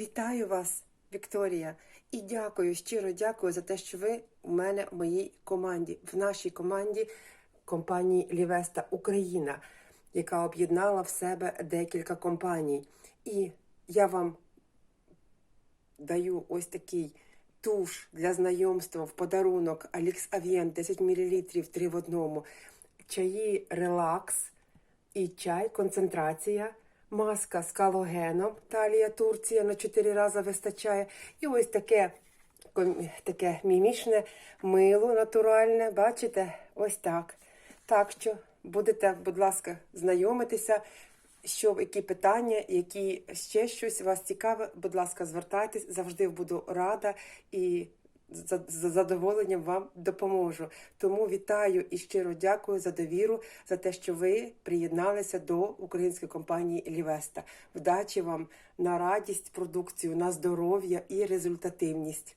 Вітаю вас, Вікторія, і дякую, щиро дякую за те, що ви у мене в моїй команді, в нашій команді компанії Лівеста Україна, яка об'єднала в себе декілька компаній. І я вам даю ось такий туш для знайомства в подарунок Алікс Авієн 10 мл 3 в одному, чаї релакс і чай, концентрація, маска з калогеном, талія Турція на 4 рази вистачає. І ось таке, таке мімішне мило натуральне, бачите, ось так. Так що будете, будь ласка, знайомитися, що які питання, які ще щось вас цікаве, будь ласка, звертайтесь, завжди буду рада. І за задоволенням вам допоможу. Тому вітаю і щиро дякую за довіру, за те, що ви приєдналися до української компанії Лівеста. Вдачі вам на радість, продукцію, на здоров'я і результативність.